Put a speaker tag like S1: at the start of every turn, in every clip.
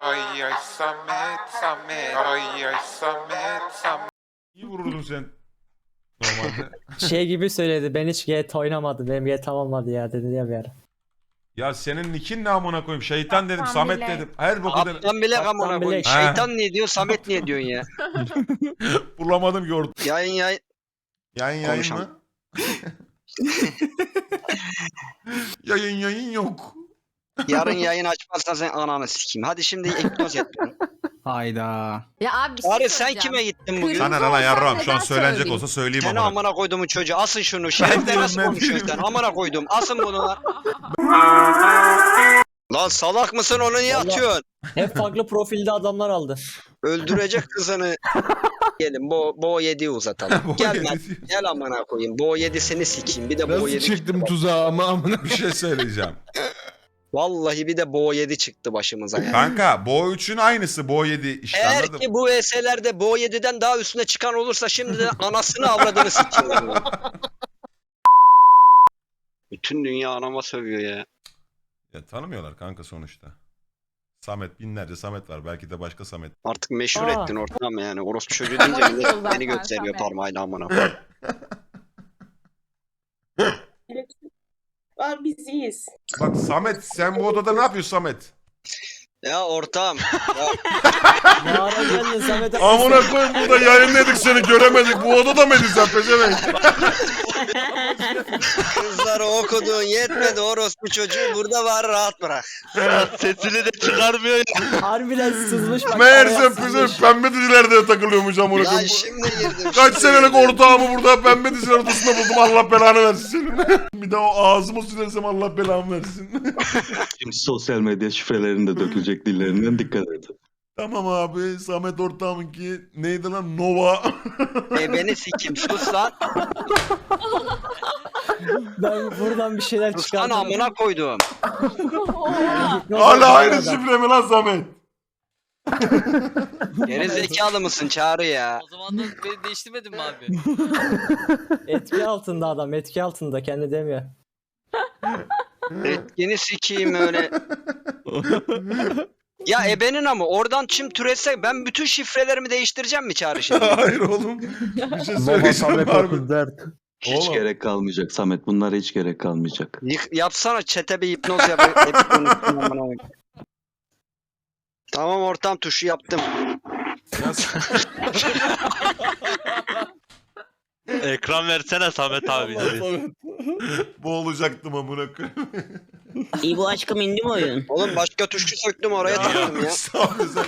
S1: Ay ay Samet Samet Ay ay Samet Samet
S2: İyi vururdun sen. Normalde.
S3: Şey gibi söyledi. Ben hiç GT oynamadım. Benim GT olmadı ya dedi ya bir ara.
S2: ya senin nikin ne amına koyayım? Şeytan dedim,
S4: Kaptan
S2: Samet
S4: bilek.
S2: dedim. Her boku dedim.
S5: Kaptan bilek
S3: Kaptan
S5: amına koyayım.
S3: bilek.
S5: Şeytan ne diyor, Samet ne diyorsun ya?
S2: Bulamadım gördüm.
S5: Yayın yayın.
S2: Yayın yayın
S5: Konuşalım.
S2: mı? yayın yayın yok.
S5: Yarın yayın açmazsan sen ananı sikeyim. Hadi şimdi hipnoz yap.
S6: Hayda.
S4: Ya abi bir şey
S5: Bari sen kime gittin bugün?
S4: Kırmızı
S2: Sana lan
S4: olsan
S2: yarram şu an
S4: neden
S2: söylenecek
S4: söyleyeyim?
S2: olsa söyleyeyim
S5: Seni
S2: amına.
S5: amına koyduğumun çocuğu. Asın şunu. Şerefte
S2: diyorum,
S5: nasıl
S2: ben
S5: konuşuyorsun sen?
S2: diyorum.
S5: Amına koydum. Asın bunu lan. Lan salak mısın onu niye atıyorsun?
S3: Hep farklı profilde adamlar aldı.
S5: Öldürecek kızını. Gelin bo bo 7'yi uzatalım. Gel
S2: yedi
S5: lan. Gel amına koyayım. Bo 7'sini sikeyim. Bir de bo
S6: Nasıl
S5: 7
S6: çıktım tuzağa ama amına.
S2: Bir şey söyleyeceğim.
S5: Vallahi bir de bo 7 çıktı başımıza ya.
S2: Kanka Bo 3'ün aynısı Bo 7 işte
S5: Eğer
S2: anladın
S5: ki bu ES'lerde Bo 7'den daha üstüne çıkan olursa şimdi de anasını avradını sikiyorum. Bütün dünya anama sövüyor ya.
S2: Ya tanımıyorlar kanka sonuçta. Samet binlerce Samet var. Belki de başka Samet.
S5: Artık meşhur
S3: Aa.
S5: ettin ortam yani. Orospu çocuğu deyince millet
S4: Zaten
S5: beni gösteriyor
S4: Samet.
S5: parmağıyla amına. koyayım.
S7: biz iyiyiz.
S2: Bak Samet sen bu odada ne yapıyorsun Samet?
S5: Ya ortam.
S3: Ne ara geldin Samet'e?
S2: Amına koyayım burada yayınladık seni göremedik. Bu odada mıydın sen pezevenk?
S5: Kızları okudun yetmedi orospu çocuğu burada var rahat bırak.
S8: Sesini de çıkarmıyor ya.
S3: Harbiden sızmış bak.
S2: Meğerse
S3: araya
S2: pezevenk
S3: sızmış.
S2: pembe dizilerde takılıyormuş amına
S5: Ya
S2: koyayım.
S5: şimdi girdim.
S2: Kaç
S5: şimdi
S2: senelik
S5: girdim.
S2: ortağımı burada pembe diziler odasında buldum Allah belanı versin senin. bir de o ağzımı sürersem Allah belanı versin.
S9: Şimdi sosyal medya şifrelerini de dökülecek dillerinden dikkat edin.
S2: tamam abi Samet ortağımınki neydi lan Nova.
S5: E beni sikim sus lan.
S3: Ben buradan bir şeyler
S5: Sus lan
S3: çıkardım.
S5: amına koydum.
S2: Hala aynı şifre mi lan Samet?
S5: Geri zekalı mısın çağrı ya.
S8: O zaman da beni değiştirmedin mi abi?
S3: Etki altında adam. Etki altında. Kendi demiyor.
S5: Etkini sikeyim öyle. Ya ebenin ama oradan çim türetse ben bütün şifrelerimi değiştireceğim mi çağrı şimdi?
S2: Hayır oğlum. Bir şey söyleyeceğim harbi.
S9: Hiç
S2: Oğlum.
S9: gerek kalmayacak Samet. Bunlara hiç gerek kalmayacak.
S5: Yık- yapsana çete bir hipnoz yap. hep konuşsun amına koyayım. tamam ortam tuşu yaptım.
S2: Ya sen-
S8: Ekran versene Samet abi.
S2: Boğulacaktım amına koyayım.
S10: İyi bu aşkım indi mi oyun?
S5: Oğlum başka tuşu söktüm oraya taktım ya.
S2: Ol sen,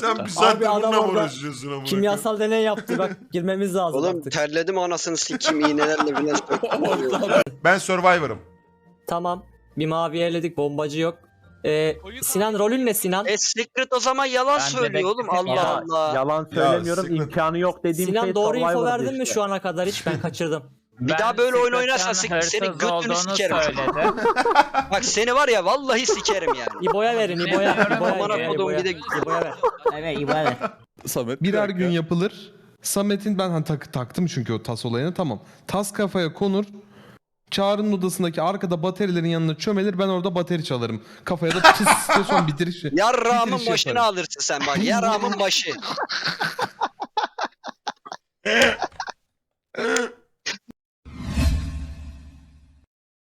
S2: sen bir saattir
S3: adam
S2: bununla mı
S3: orada
S2: uğraşıyorsun amına?
S3: Kimyasal deney yaptı bak. Girmemiz lazım
S5: Oğlum
S3: artık.
S5: terledim anasını sikeyim iğnelerle bile söktüm.
S2: Ben Survivor'ım.
S3: Tamam. Bir mavi eledik. Bombacı yok. Ee, Sinan rolün ne Sinan?
S5: E Secret o zaman yalan söylüyor oğlum Allah
S3: Ya,
S5: Allah.
S11: Yalan
S2: Ya,
S11: söylemiyorum.
S2: sıkıntı-
S11: imkanı yok dediğim
S3: Sinan
S11: şey
S3: doğru info
S11: Survivor'dı
S3: verdin mi
S11: işte.
S3: şu ana kadar hiç? Ben kaçırdım.
S5: Bir daha böyle oyun oynarsan sik- seni götünü sikerim. Bak seni var ya vallahi sikerim yani.
S3: İbo'ya verin İbo'ya. İbo'ya,
S5: Amına
S3: İbo'ya,
S5: kodum
S3: İbo'ya.
S5: bir de
S3: İbo'ya ver.
S10: Evet iyi ver.
S6: Samet. Birer gün yapılır. Samet'in ben hani tak, taktım çünkü o tas olayını tamam. Tas kafaya konur. Çağrı'nın odasındaki arkada baterilerin yanına çömelir ben orada bateri çalarım. Kafaya da tıs diye son bitiriş.
S5: Yarrağımın
S6: bitiriş
S5: başını
S6: yaparım.
S5: alırsın sen bak. Yarrağımın başı.